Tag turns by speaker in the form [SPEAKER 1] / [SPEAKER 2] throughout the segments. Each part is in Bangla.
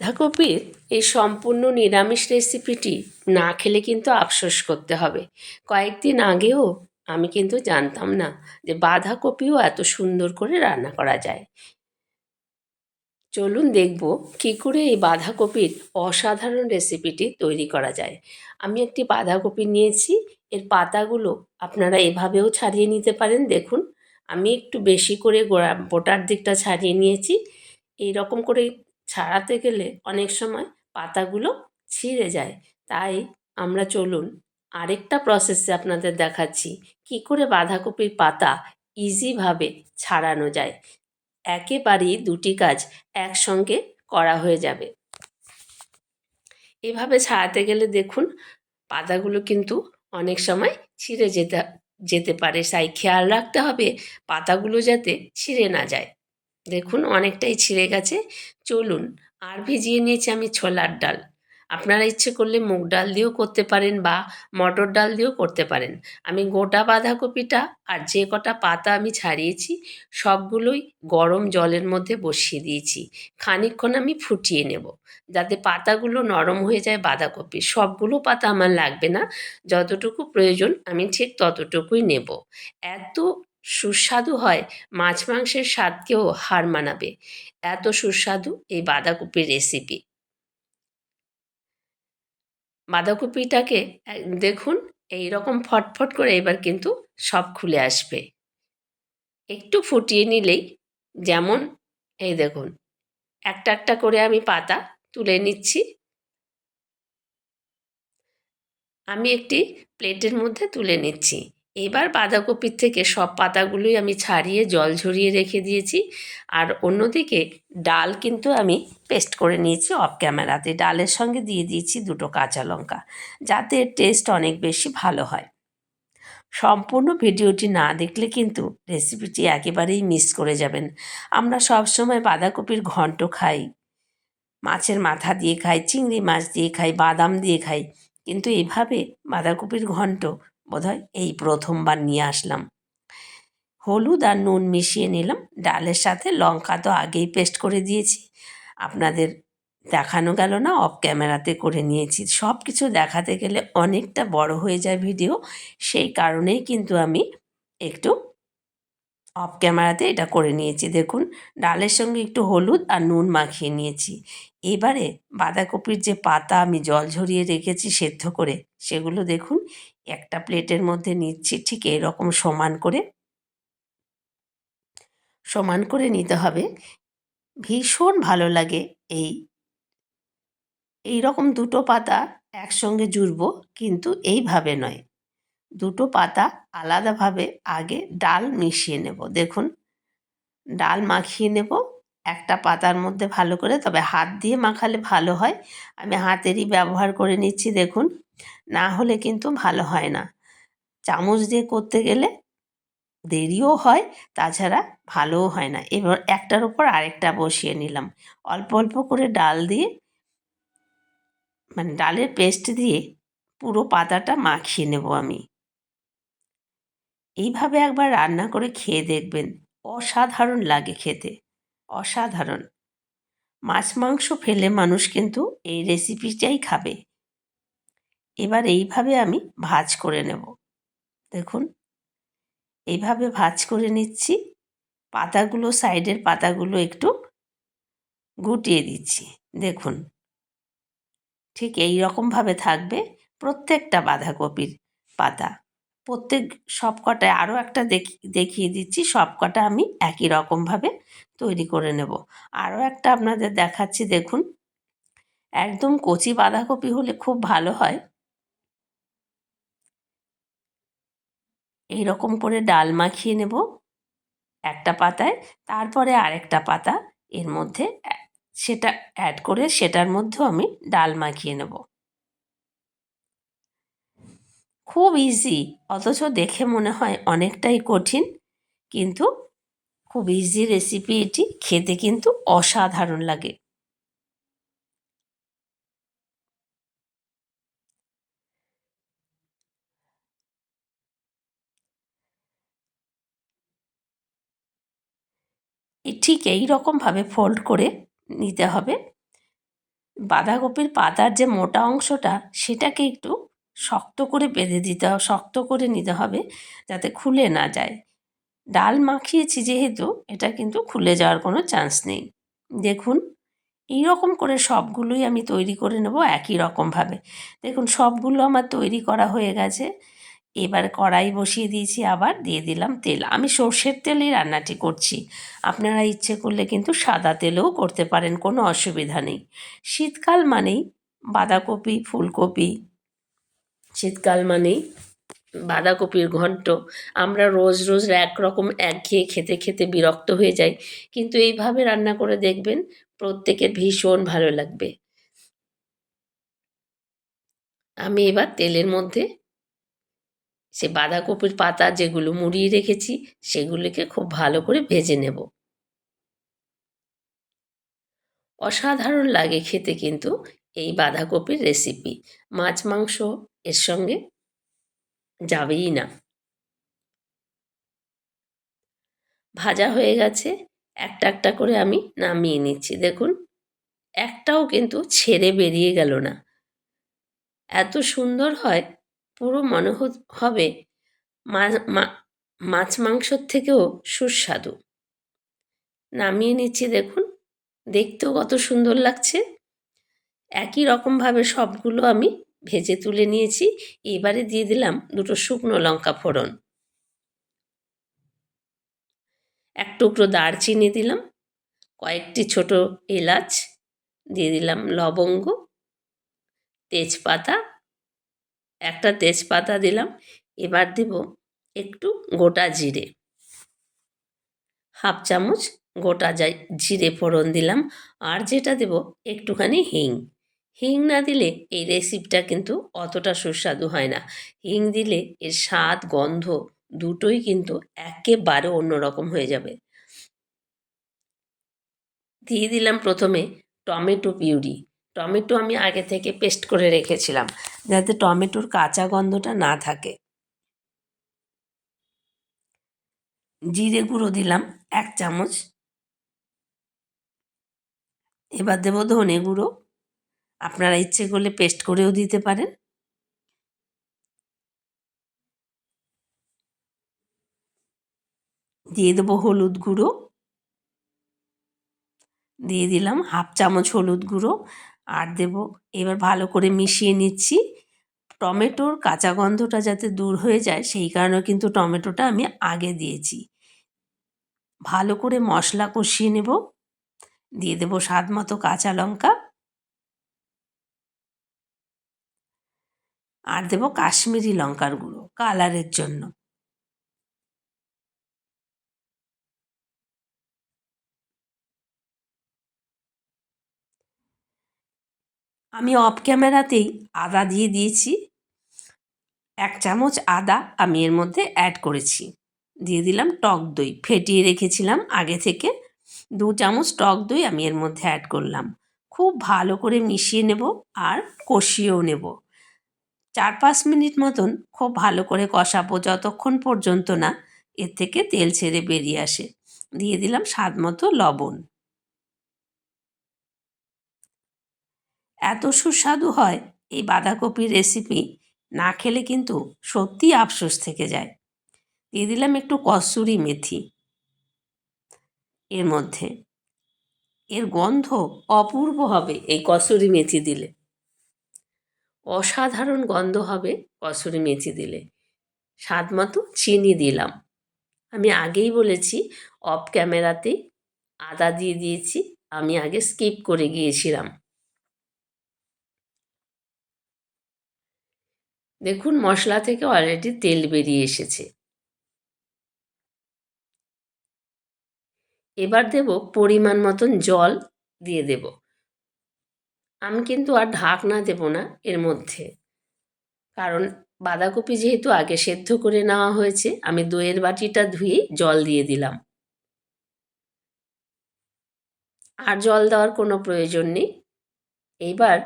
[SPEAKER 1] বাঁধাকপির এই সম্পূর্ণ নিরামিষ রেসিপিটি না খেলে কিন্তু আফসোস করতে হবে। কয়েকদিন আগেও আমি কিন্তু জানতাম না যে বাঁধাকপিও এত সুন্দর করে রান্না করা যায়। চলুন দেখব কী করে এই বাঁধাকপির অসাধারণ রেসিপিটি তৈরি করা যায়। আমি একটি বাঁধাকপি নিয়েছি, এর পাতাগুলো আপনারা এভাবেও ছাড়িয়ে নিতে পারেন, দেখুন। আমি একটু বেশি করে গোড়া, বোটার দিকটা ছাড়িয়ে নিয়েছি। এই রকম করে ছাড়াতে গেলে অনেক সময় পাতাগুলো ছিঁড়ে যায়। তাই আমরা চলুন আরেকটা প্রসেসে আপনাদের দেখাচ্ছি। কী করে বাঁধাকপির পাতা ইজিভাবে ছাড়ানো যায়। একেবারেই দুটি কাজ একসঙ্গে করা হয়ে যাবে। এভাবে ছাড়াতে গেলে দেখুন পাতাগুলো কিন্তু অনেক সময় ছিঁড়ে যেতে যেতে পারে। তাই খেয়াল রাখতে হবে পাতাগুলো যাতে ছিঁড়ে না যায়। দেখুন, অনেকটাই ছিঁড়ে গেছে। চলুন, আর ভিজিয়ে নিয়েছি আমি ছোলার ডাল। আপনারা ইচ্ছে করলে মুগ ডাল দিয়েও করতে পারেন বা মটর ডাল দিয়েও করতে পারেন। আমি গোটা বাঁধাকপিটা আর যে কটা পাতা আমি ছাড়িয়েছি, সবগুলোই গরম জলের মধ্যে বসিয়ে দিয়েছি। খানিকক্ষণ আমি ফুটিয়ে নেব, যাতে পাতাগুলো নরম হয়ে যায় বাঁধাকপি। সবগুলো পাতা আমার লাগবে না, যতটুকু প্রয়োজন আমি ঠিক ততটুকুই নেব। এত সুস্বাদু হয়, মাছ মাংসের স্বাদকেও হার মানাবে। এত সুস্বাদু এই বাঁধাকপির রেসিপি বাঁধাকপিটাকে দেখুন এই রকম ফটফট করে এবার কিন্তু সব খুলে আসবে। একটু ফুটিয়ে নিলেই যেমন, এই দেখুন, একটা একটা করে আমি পাতা তুলে নিচ্ছি। আমি একটি প্লেটের মধ্যে তুলে নিচ্ছি। এবার বাঁধাকপির থেকে সব পাতাগুলোই আমি ছাড়িয়ে জল ঝরিয়ে রেখে দিয়েছি। আর অন্যদিকে ডাল কিন্তু আমি পেস্ট করে নিয়েছি অফ ক্যামেরাতে ডালের সঙ্গে দিয়ে দিয়েছি দুটো কাঁচা লঙ্কা, যাতে টেস্ট অনেক বেশি ভালো হয়। সম্পূর্ণ ভিডিওটি না দেখলে কিন্তু রেসিপিটি একেবারেই মিস করে যাবেন। আমরা সবসময় বাঁধাকপির ঘন্ট খাই, মাছের মাথা দিয়ে খাই, চিংড়ি মাছ দিয়ে খাই, বাদাম দিয়ে খাই, কিন্তু এভাবে বাঁধাকপির ঘন্ট বোধহয় এই প্রথমবার নিয়ে আসলাম। হলুদ আর নুন মিশিয়ে নিলাম। ডালের সাথে লঙ্কা তো আগেই পেস্ট করে দিয়েছি। আপনাদের দেখানো গেল না অফ ক্যামেরাতে করে নিয়েছি। সব কিছু দেখাতে গেলে অনেকটা বড় হয়ে যায় ভিডিও। সেই কারণেই কিন্তু আমি একটু অফ ক্যামেরাতে এটা করে নিয়েছি। দেখুন, ডালের সঙ্গে একটু হলুদ আর নুন মাখিয়ে নিয়েছি। এবারে বাঁধাকপির যে পাতা আমি জল ঝরিয়ে রেখেছি সেদ্ধ করে, সেগুলো দেখুন, একটা প্লেটের মধ্যে নিচ্ছি ঠিক এরকম সমান করে। সমান করে নিতে হবে। ভীষণ ভালো লাগে এই এই রকম দুটো পাতা একসঙ্গে জুড়ব, কিন্তু এইভাবে নয়। দুটো পাতা আলাদাভাবে আগে ডাল মিশিয়ে নেব। দেখুন, ডাল মাখিয়ে নেব। একটা পাতার মধ্যে ভালো করে, তবে হাত দিয়ে মাখালে ভালো হয়। আমি হাতেরই ব্যবহার করে নিচ্ছি, দেখুন। না হলে কিন্তু ভালো হয় না। চামচ দিয়ে করতে গেলে দেরিও হয়, তাছাড়া ভালোও হয় না। এবার একটার উপর আরেকটা বসিয়ে নিলাম। অল্প অল্প করে ডাল দিয়ে মানে ডালের পেস্ট দিয়ে পুরো পাতাটা মাখিয়ে নেব আমি। এইভাবে একবার রান্না করে খেয়ে দেখবেন অসাধারণ লাগে খেতে, অসাধারণ। মাছ, মাংস ফেলে মানুষ কিন্তু এই রেসিপিটাই খাবে। এবার এইভাবে আমি ভাজ করে নেব। দেখুন, এইভাবে ভাজ করে নিচ্ছি। পাতাগুলো, সাইডের পাতাগুলো একটু গুটিয়ে দিচ্ছি। দেখুন, ঠিক এই রকমভাবে থাকবে প্রত্যেকটা বাঁধাকপির পাতা। প্রত্যেক সব কটায় আরও একটা দেখিয়ে দিচ্ছি সব কটা আমি একই রকমভাবে তৈরি করে নেব। আরও একটা আপনাদের দেখাচ্ছি, দেখুন। একদম কচি বাঁধাকপি হলে খুব ভালো হয়। এই রকম করে ডাল মাখিয়ে নেব একটা পাতায়। তারপরে আরেকটা পাতা এর মধ্যে, সেটা অ্যাড করে সেটার মধ্যেও আমি ডাল মাখিয়ে নেব। খুব ইজি অথচ দেখে মনে হয় অনেকটাই কঠিন, কিন্তু খুব ইজি রেসিপি এটি, খেতে কিন্তু অসাধারণ লাগে। ঠিক এই রকমভাবে ফোল্ড করে নিতে হবে। বাঁধাকপির পাতার যে মোটা অংশটা, সেটাকে একটু শক্ত করে বেঁধে দিতে হবে শক্ত করে নিতে হবে যাতে খুলে না যায়। ডাল মাখিয়েছি যেহেতু, এটা কিন্তু খুলে যাওয়ার কোনো চান্স নেই। দেখুন এই রকম করে সবগুলোই আমি তৈরি করে নেব একই রকমভাবে দেখুন, সবগুলো আমার তৈরি করা হয়ে গেছে। এবার কড়াই বসিয়ে দিয়েছি, আবার দিয়ে দিলাম তেল। আমি সর্ষের তেলেই রান্নাটি করছি। আপনারা ইচ্ছে করলে কিন্তু সাদা তেলেও করতে পারেন, কোনো অসুবিধা নেই। শীতকাল মানেই বাঁধাকপি, ফুলকপি শীতকাল মানেই বাঁধাকপির ঘন্ট। আমরা রোজ রোজ একরকম একঘেয়ে খেতে খেতে বিরক্ত হয়ে যাই। কিন্তু এইভাবে রান্না করে দেখবেন প্রত্যেকের ভীষণ ভালো লাগবে। আমি এবার তেলের মধ্যে সে বাঁধাকপির পাতা যেগুলো মুড়িয়ে রেখেছি, সেগুলিকে খুব ভালো করে ভেজে নেব। অসাধারণ লাগে খেতে কিন্তু। এই বাঁধাকপির রেসিপি মাছ, মাংস এর সঙ্গে যাবেই না। ভাজা হয়ে গেছে। একটা একটা করে আমি নামিয়ে নিচ্ছি। দেখুন, একটাও কিন্তু ছেড়ে বেরিয়ে গেল না। এত সুন্দর হয়, পুরো মনে হবে। মাছ, মাংসর থেকেও সুস্বাদু। নামিয়ে নিচ্ছি, দেখুন। দেখতেও কত সুন্দর লাগছে। একই রকমভাবে সবগুলো আমি ভেজে তুলে নিয়েছি। এবারে দিয়ে দিলাম দুটো শুকনো লঙ্কা ফোড়ন। এক টুকরো দারচিনি দিলাম, কয়েকটি ছোট এলাচ, দিয়ে দিলাম লবঙ্গ, তেজপাতা, একটা তেজপাতা দিলাম। এবার দেব একটু গোটা জিরে। হাফ চামচ গোটা জিরে ফোড়ন দিলাম। আর যেটা দেব একটুখানি হিং। হিং না দিলে এই রেসিপিটা কিন্তু অতটা সুস্বাদু হয় না। হিং দিলে এর স্বাদ, গন্ধ দুটোই কিন্তু একেবারে অন্যরকম হয়ে যাবে। দিয়ে দিলাম প্রথমে টমেটো পিউরি। টমেটো আমি আগে থেকে পেস্ট করে রেখেছিলাম যাতে টমেটোর কাঁচা গন্ধটা না থাকে। জিরে গুঁড়ো দিলাম এক চামচ। এবার দেবো ধনে গুঁড়ো। আপনারা ইচ্ছে করলে পেস্ট করেও দিতে পারেন। দিয়ে দেবো হলুদ গুঁড়ো। দিয়ে দিলাম হাফ চামচ হলুদ গুঁড়ো। আর দেব, এবার ভালো করে মিশিয়ে নিচ্ছি। টমেটোর কাঁচা গন্ধটা যাতে দূর হয়ে যায়, সেই কারণে কিন্তু টমেটোটা আমি আগে দিয়েছি। ভালো করে মশলা কষিয়ে নেব। দিয়ে দেবো স্বাদ মতো কাঁচা লঙ্কা। আর দেবো কাশ্মীরি লঙ্কার গুঁড়ো, কালারের জন্য। আমি অফ ক্যামেরাতেই আদা দিয়ে দিয়েছি। এক চামচ আদা আমি এর মধ্যে অ্যাড করেছি। দিয়ে দিলাম টক দই, ফেটিয়ে রেখেছিলাম আগে থেকে। দু চামচ টক দই আমি এর মধ্যে অ্যাড করলাম। খুব ভালো করে মিশিয়ে নেব আর কষিয়েও নেব। চার পাঁচ মিনিট মতন খুব ভালো করে কষাবো, যতক্ষণ পর্যন্ত না এর থেকে তেল ছেড়ে বেরিয়ে আসে। দিয়ে দিলাম স্বাদ মতো লবণ। এত সুস্বাদু হয় এই বাঁধাকপির রেসিপি না খেলে কিন্তু সত্যি আফসোস থেকে যায়। দিয়ে দিলাম একটু কসুরি মেথি। এর মধ্যে। এর গন্ধ অপূর্ব হবে এই কসুরি মেথি দিলে। অসাধারণ গন্ধ হবে কসুরি মেথি দিলে। স্বাদ মতো চিনি দিলাম। আমি আগেই বলেছি, অফ ক্যামেরাতেই আদা দিয়ে দিয়েছি, আমি আগে স্কিপ করে গিয়েছিলাম। দেখুন, মশলা থেকে অলরেডি তেল বেরিয়ে এসেছে। এবার দেব পরিমাণ মতন জল দিয়ে দেব। আমি কিন্তু আর ঢাকনা দেব না এর মধ্যে। কারণ বাঁধাকপি যেহেতু আগে সেদ্ধ করে নেওয়া হয়েছে, আমি দইয়ের বাটিটা ধুয়ে জল দিয়ে দিলাম। আর জল দেওয়ার কোনো প্রয়োজন নেই। এইবার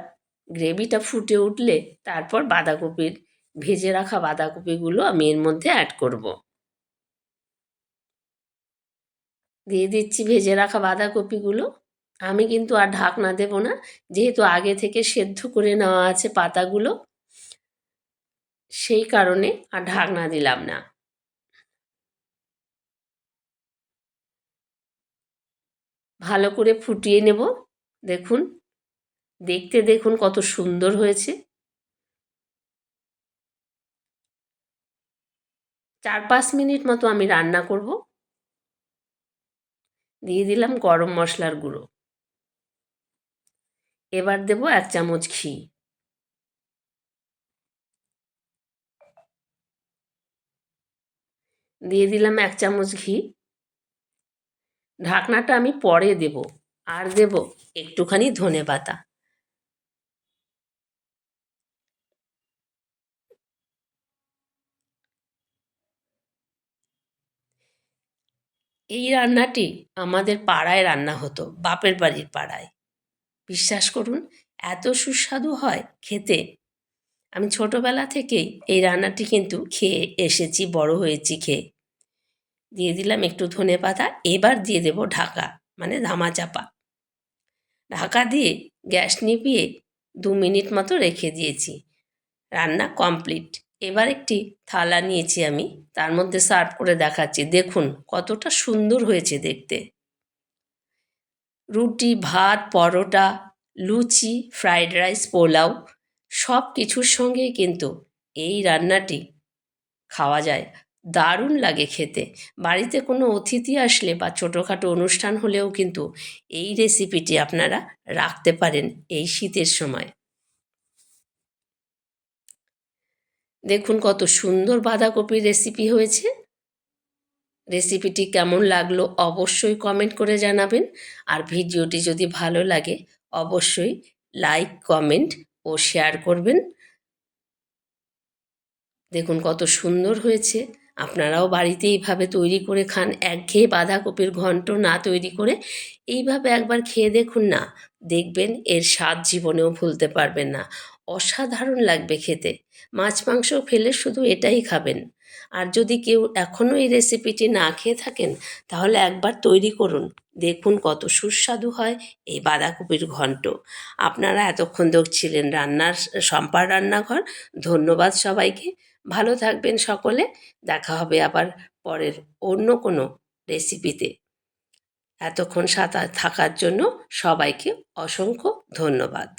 [SPEAKER 1] গ্রেভিটা ফুটে উঠলে তারপর বাঁধাকপির, ভেজে রাখা বাঁধাকপিগুলো আমি এর মধ্যে অ্যাড করব। দিয়ে দিচ্ছি ভেজে রাখা বাঁধাকপিগুলো। আমি কিন্তু আর ঢাকনা দেব না। যেহেতু আগে থেকে সেদ্ধ করে নেওয়া আছে পাতাগুলো, সেই কারণে আর ঢাকনা দিলাম না। ভালো করে ফুটিয়ে নেব, দেখুন। দেখতে দেখুন কত সুন্দর হয়েছে। চার পাঁচ মিনিট মতো আমি রান্না করব। দিয়ে দিলাম গরম মশলার গুঁড়ো। এবার দেব এক চামচ ঘি। দিয়ে দিলাম এক চামচ ঘি। ঢাকনাটা আমি পরে দেব, আর দেব একটুখানি ধনে পাতা। এই রান্নাটি আমাদের পাড়ায় রান্না হতো, বাপের বাড়ির পাড়ায়। বিশ্বাস করুন, এত সুস্বাদু হয় খেতে। আমি ছোটোবেলা থেকেই এই রান্নাটি কিন্তু খেয়ে এসেছি, বড় হয়েছি খেয়ে। দিয়ে দিলাম একটু ধনে পাতা, এবার দিয়ে দেব ঢাকা মানে ধামা চাপা ঢাকা দিয়ে গ্যাস নিপিয়ে দু মিনিট মতো রেখে দিয়েছি। রান্না কমপ্লিট। এবার একটি থালা নিয়েছি আমি, তার মধ্যে সার্ভ করে দেখাচ্ছি। দেখুন কতটা সুন্দর হয়েছে দেখতে। রুটি, ভাত, পরোটা, লুচি, ফ্রাইড রাইস, পোলাও সব কিছুর সঙ্গেই কিন্তু এই রান্নাটি খাওয়া যায়। দারুণ লাগে খেতে। বাড়িতে কোনো অতিথি আসলে বা ছোটোখাটো অনুষ্ঠান হলেও কিন্তু এই রেসিপিটি আপনারা রাখতে পারেন এই শীতের সময়। দেখুন কত সুন্দর বাঁধাকপির রেসিপি হয়েছে। রেসিপিটি কেমন লাগল অবশ্যই কমেন্ট করে জানাবেন। আর ভিডিওটি যদি ভালো লাগে, অবশ্যই লাইক কমেন্ট ও শেয়ার করবেন। দেখুন কত সুন্দর হয়েছে। আপনারাও বাড়িতে এইভাবে তৈরি করে খান। একঘেয়ে বাঁধাকপির ঘন্ট না তৈরি করে এইভাবে একবার খেয়ে দেখুন না। দেখবেন এর স্বাদ জীবনেও ভুলতে পারবেন না। অসাধারণ লাগবে খেতে। মাছ মাংস ফেলে শুধু এটাই খাবেন। আর যদি কেউ এখনও এই রেসিপিটি না খেয়ে থাকেন, তাহলে একবার তৈরি করুন। দেখুন কত সুস্বাদু হয় এই বাঁধাকপির ঘন্ট। আপনারা এতক্ষণ দেখছিলেন রান্নার সম্পার রান্নাঘর। ধন্যবাদ সবাইকে। ভালো থাকবেন সকলে। দেখা হবে আবার পরের অন্য কোনো রেসিপিতে এতক্ষণ সাঁতার থাকার জন্য সবাইকে অসংখ্য ধন্যবাদ।